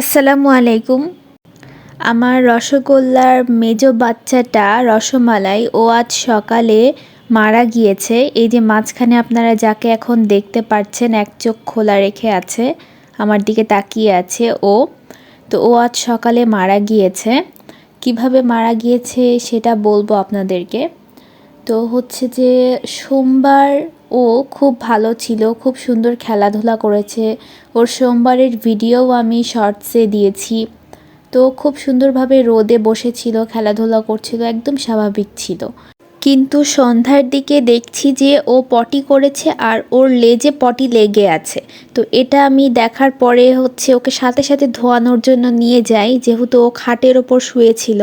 আসসালামু আলাইকুম। আমার রসগোল্লার মেজ বাচ্চাটা রসমালাই ও আজ সকালে মারা গিয়েছে। এই যে মাঝখানে আপনারা যাকে এখন দেখতে পাচ্ছেন, এক চোখ খোলা রেখে আছে, আমার দিকে তাকিয়ে আছে ও। তো ও আজ সকালে মারা গিয়েছে। কীভাবে মারা গিয়েছে সেটা বলব আপনাদেরকে। তো হচ্ছে যে সোমবার ও খুব ভালো ছিল, খুব সুন্দর খেলাধুলা করেছে। ওর সোমবারের ভিডিও আমি শর্টসে দিয়েছি। তো খুব সুন্দরভাবে রোদে বসেছিল, খেলাধুলা করছিল, একদম স্বাভাবিক ছিল। কিন্তু সন্ধ্যার দিকে দেখছি যে ও পটি করেছে আর ওর লেজে পটি লেগে আছে। তো এটা আমি দেখার পরে হচ্ছে ওকে সাথে সাথে ধোয়ানোর জন্য নিয়ে যাই, যেহেতু ও খাটের ওপর শুয়েছিল।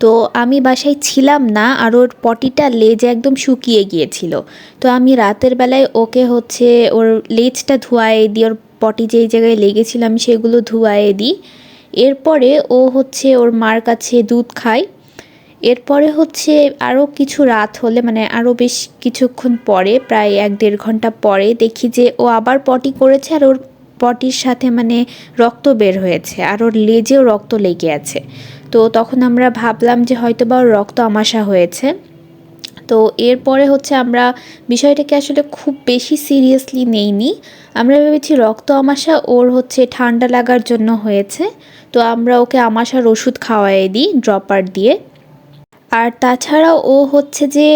তো আমি বাসায় ছিলাম না আর ওর পটিটা লেজ একদম শুকিয়ে গিয়েছিল। তো আমি রাতের বেলায় ওকে হচ্ছে ওর লেজটা ধোয়ায়ে দিই ওর পটি যেই জায়গায় লেগেছিল আমি সেগুলো ধোয়ায়ে দিই। এরপরে ও হচ্ছে ওর মার কাছে দুধ খায়। এরপরে হচ্ছে আরও কিছু রাত হলে মানে আরও বেশ কিছুক্ষণ পরে, প্রায় এক দেড় ঘণ্টা পরে দেখি যে ও আবার পটি করেছে আর ওর পটির সাথে মানে রক্ত বের হয়েছে আর ওর লেজেও রক্ত লেগে আছে। তো তখন আমরা ভাবলাম যে হয়তো বা রক্ত আমাশা হয়েছে। তো এরপরে হচ্ছে আমরা বিষয়টাকে আসলে খুব বেশি সিরিয়াসলি নেইনি। আমরা ভেবেছি রক্ত আমাশা ওর হচ্ছে ঠান্ডা লাগার জন্য হয়েছে। তো আমরা ওকে আমাশার ওষুধ খাওয়াই দিই, ড্রপার দিয়ে। আর তাছাড়াও ও হচ্ছে যে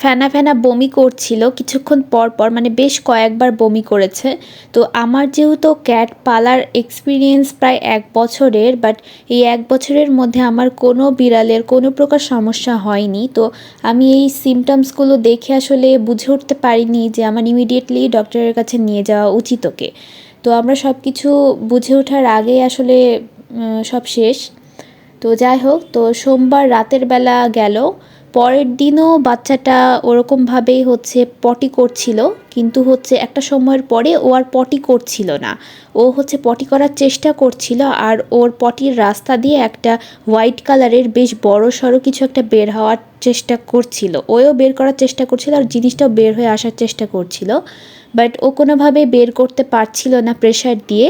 ফেনা ফেনা বমি করছিল কিছুক্ষণ পর পর মানে বেশ কয়েকবার বমি করেছে। তো আমার যেহেতু ক্যাট পালার এক্সপিরিয়েন্স প্রায় এক বছরের, বাট এই এক বছরের মধ্যে আমার কোনো বিড়ালের কোনো প্রকার সমস্যা হয়নি। তো আমি এই সিমটমসগুলো দেখে আসলে বুঝে উঠতে পারিনি যে আমার ইমিডিয়েটলি ডক্টরের কাছে নিয়ে যাওয়া উচিত ওকে। তো আমরা সব কিছু বুঝে ওঠার আগেই আসলে সব শেষ। তো যাই হোক, তো সোমবার রাতের বেলা গেল। পরের দিনও বাচ্চাটা ওরকমভাবেই হচ্ছে পটি করছিল, কিন্তু হচ্ছে একটা সময়ের পরে ও আর পটি করছিল না। ও হচ্ছে পটি করার চেষ্টা করছিল আর ওর পটির রাস্তা দিয়ে একটা হোয়াইট কালারের বেশ বড় সড়ো কিছু একটা বের হওয়ার চেষ্টা করছিল। ওও বের করার চেষ্টা করছিল আর জিনিসটাও বের হয়ে আসার চেষ্টা করছিল। বাট ও কোনোভাবে বের করতে পারছিল না প্রেশার দিয়ে।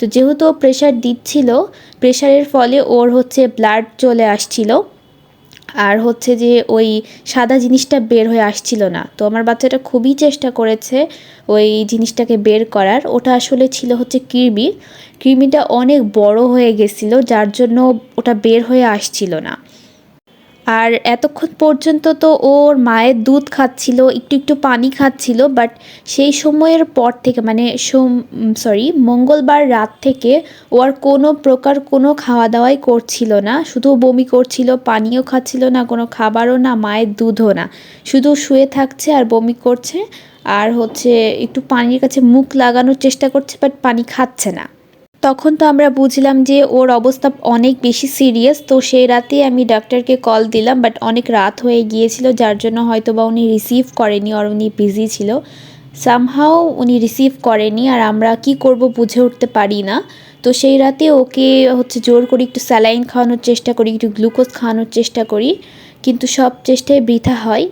তো যেহেতু ও প্রেশার দিচ্ছিল প্রেশারের ফলে ওর হচ্ছে ব্লাড চলে আসছিল। আর হচ্ছে যে ওই সাদা জিনিসটা বের হয়ে আসছিল না। তো আমার বাচ্চাটা খুবই চেষ্টা করেছে ওই জিনিসটাকে বের করার। ওটা আসলে ছিল হচ্ছে কৃমি কৃমিটা অনেক বড় হয়ে গেছিল, যার জন্য ওটা বের হয়ে আসছিল না। আর এতক্ষণ পর্যন্ত তো ওর মায়ের দুধ খাচ্ছিল, একটু একটু পানি খাচ্ছিল বাট সেই সময়ের পর থেকে মানে সোম সরি মঙ্গলবার রাত থেকে ও আর কোনো প্রকার কোনো খাওয়া দাওয়াই করছিল না। শুধু বমি করছিল, পানিও খাচ্ছিল না, কোনো খাবারও না, মায়ের দুধও না। শুধু শুয়ে থাকছে আর বমি করছে, আর হচ্ছে একটু পানির কাছে মুখ লাগানোর চেষ্টা করছে বাট পানি খাচ্ছে না। তখন তো আমরা বুঝলাম যে ওর অবস্থা অনেক বেশি সিরিয়াস তো সেই রাতে আমি ডাক্তারকে কল দিলাম বাট অনেক রাত হয়ে গিয়েছিল, যার জন্য হয়তো বা উনি রিসিভ করেনি আর উনি বিজি ছিল। সামহাও উনি রিসিভ করেনি আর আমরা কি করব বুঝে উঠতে পারি না। তো সেই রাতে ওকে হচ্ছে জোর করে একটু স্যালাইন খাওয়ানোর চেষ্টা করি, একটু গ্লুকোজ খাওয়ানোর চেষ্টা করি, কিন্তু সব চেষ্টায় বৃথা হয়।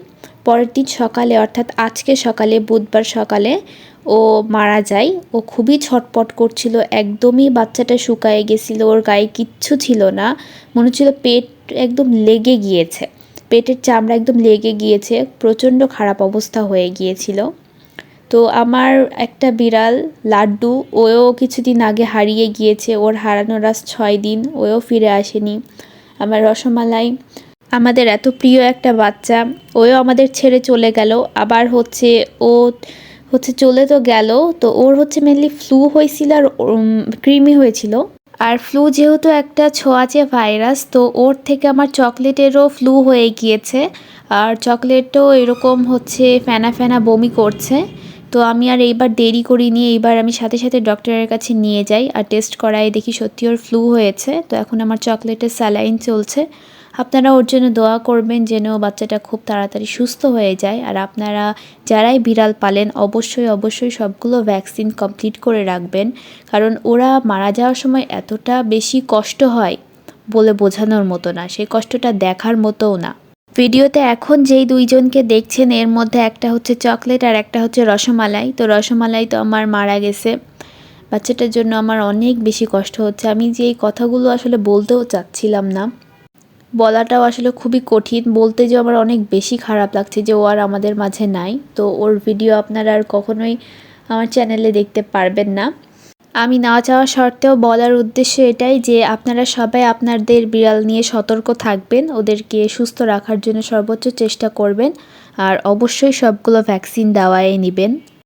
পরের দিন সকালে, অর্থাৎ আজকে সকালে, বুধবার সকালে ও মারা যায়। ও খুবই ছটপট করছিল, একদমই বাচ্চাটা শুকায় গেছিল, ওর গায়ে কিচ্ছু ছিল না। মনে হচ্ছিল পেট একদম লেগে গিয়েছে। পেটের চামড়া একদম লেগে গিয়েছে, প্রচণ্ড খারাপ অবস্থা হয়ে গিয়েছিল। তো আমার একটা বিড়াল, লাড্ডু ওও কিছুদিন আগে হারিয়ে গিয়েছে, ওর হারানোর আজ ছয় দিন ওও ফিরে আসেনি। আমার রসমালাই আমাদের এত প্রিয় একটা বাচ্চা ওও আমাদের ছেড়ে চলে গেল, আবার হচ্ছে ও হচ্ছে চলে তো গেল, তো ওর হচ্ছে মেনলি ফ্লু হয়েছিল আর ক্রিমি হয়েছিল। আর ফ্লু যেহেতু একটা ছোঁয়াচে ভাইরাস তো ওর থেকে আমার চকলেটেরও ফ্লু হয়ে গিয়েছে। আর চকলেটও এরকম হচ্ছে ফেনা ফেনা বমি করছে। তো আমি আর এইবার দেরি করিনি, এইবার আমি সাথে সাথে ডক্টরের কাছে নিয়ে যাই আর টেস্ট করাই দেখি সত্যি ওর ফ্লু হয়েছে। তো এখন আমার চকলেটের স্যালাইন চলছে। আপনারা ওর জন্য দোয়া করবেন যেন বাচ্চাটা খুব তাড়াতাড়ি সুস্থ হয়ে যায়। আর আপনারা যারাই বিড়াল পালেন, অবশ্যই অবশ্যই সবগুলো ভ্যাকসিন কমপ্লিট করে রাখবেন। কারণ ওরা মারা যাওয়ার সময় এতটা বেশি কষ্ট হয় বলে বোঝানোর মতো না, সেই কষ্টটা দেখার মতোও না। ভিডিওতে এখন যেই দুইজনকে দেখছেন, এর মধ্যে একটা হচ্ছে চকলেট আর একটা হচ্ছে রসমালাই। তো রসমালাই তো আমার মারা গেছে। বাচ্চাটার জন্য আমার অনেক বেশি কষ্ট হচ্ছে। আমি যে এই কথাগুলো আসলে বলতেও চাচ্ছিলাম না বলাটাও আসলে খুবই কঠিন। বলতে যে আমার অনেক বেশি খারাপ লাগছে যে ও আর আমাদের মাঝে নাই। তো ওর ভিডিও আপনারা আর কখনোই আমার চ্যানেলে দেখতে পারবেন না। আমি না চাওয়া সত্ত্বেও বলার উদ্দেশ্য এটাই যে আপনারা সবাই আপনাদের বিড়াল নিয়ে সতর্ক থাকবেন। ওদেরকে সুস্থ রাখার জন্য সর্বোচ্চ চেষ্টা করবেন। আর অবশ্যই সবগুলো ভ্যাকসিন দেওয়াই নেবেন।